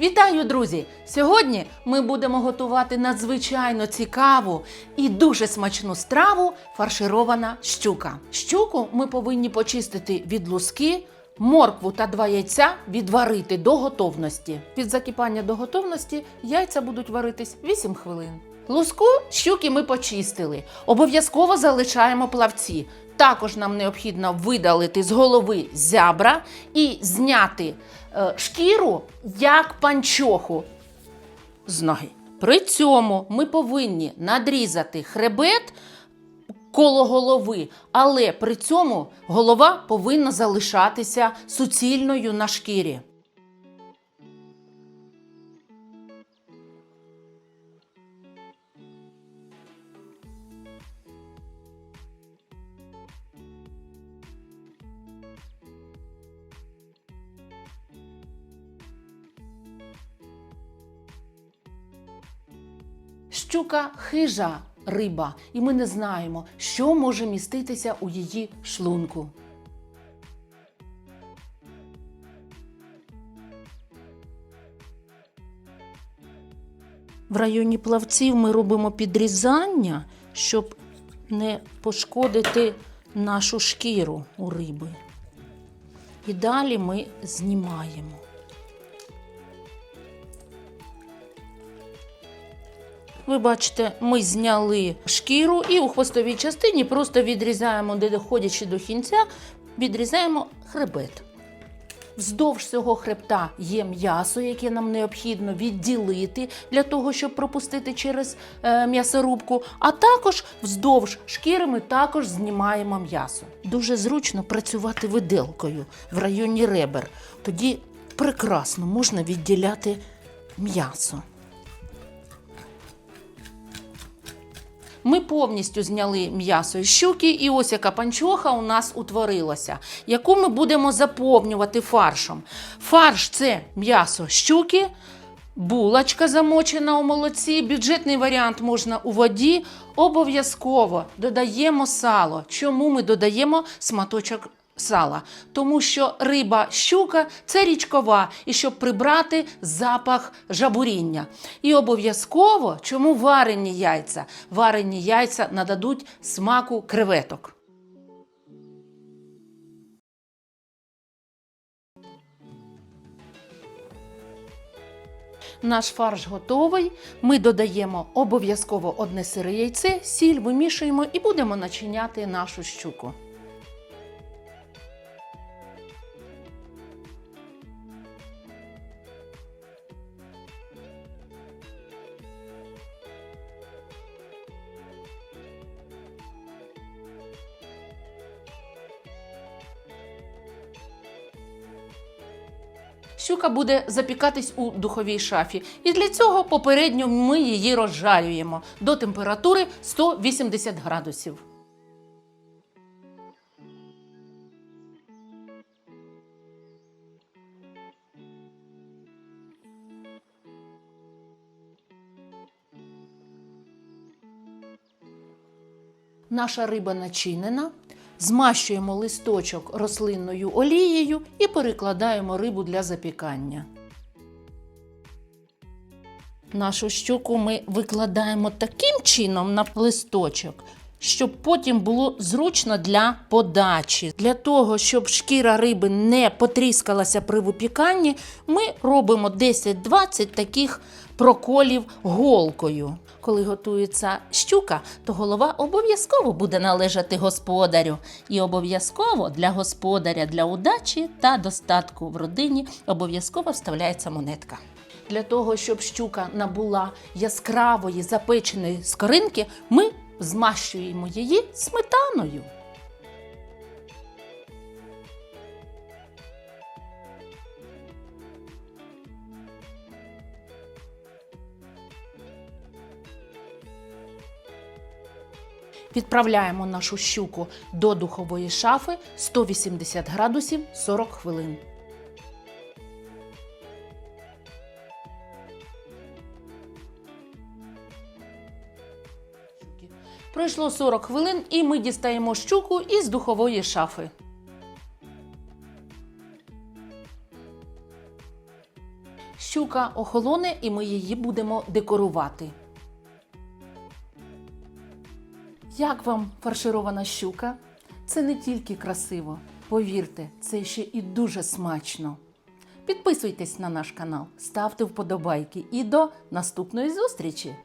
Вітаю, друзі! Сьогодні ми будемо готувати надзвичайно цікаву і дуже смачну страву фарширована щука. Щуку ми повинні почистити від луски, моркву та два яйця відварити до готовності. Від закипання до готовності яйця будуть варитись 8 хвилин. Луску щуки ми почистили. Обов'язково залишаємо плавці. Також нам необхідно видалити з голови зябра і зняти е, шкіру як панчоху з ноги. При цьому ми повинні надрізати хребет коло голови, але при цьому голова повинна залишатися суцільною на шкірі. Щука хижа риба, і ми не знаємо, що може міститися у її шлунку. В районі плавців ми робимо підрізання, щоб не пошкодити нашу шкіру у риби. І далі ми знімаємо. Ви бачите, ми зняли шкіру і у хвостовій частині просто відрізаємо, де доходячи до кінця, відрізаємо хребет. Вздовж цього хребта є м'ясо, яке нам необхідно відділити для того, щоб пропустити через е, м'ясорубку. А також вздовж шкіри ми також знімаємо м'ясо. Дуже зручно працювати виделкою в районі ребер. Тоді прекрасно можна відділяти м'ясо. Ми повністю зняли м'ясо із щуки, і ось яка панчоха у нас утворилася, яку ми будемо заповнювати фаршем. Фарш це м'ясо щуки, булочка замочена у молоці, бюджетний варіант можна у воді. Обов'язково додаємо сало. Чому ми додаємо сматочок сала? Тому що риба щука це річкова, і щоб прибрати запах жабуріння. І обов'язково, чому варені яйця? Варені яйця нададуть смаку креветок. Наш фарш готовий. Ми додаємо обов'язково одне сире яйце, сіль вимішуємо і будемо начиняти нашу щуку. Щука буде запікатись у духовій шафі, і для цього попередньо ми її розжарюємо до температури 180 градусів. Наша риба начинена. Змащуємо листочок рослинною олією і перекладаємо рибу для запікання. Нашу щуку ми викладаємо таким чином на листочок, щоб потім було зручно для подачі. Для того, щоб шкіра риби не потріскалася при випіканні, ми робимо 10-20 таких проколів голкою. Коли готується щука, то голова обов'язково буде належати господарю. І обов'язково для господаря, для удачі та достатку в родині обов'язково вставляється монетка. Для того, щоб щука набула яскравої запеченої скоринки, ми змащуємо її сметаною. Відправляємо нашу щуку до духової шафи 180 градусів 40 хвилин. Пройшло 40 хвилин і ми дістаємо щуку із духової шафи. щука охолоне і ми її будемо декорувати. Як вам фарширована щука? Це не тільки красиво, повірте, це ще і дуже смачно. Підписуйтесь на наш канал, ставте вподобайки і до наступної зустрічі!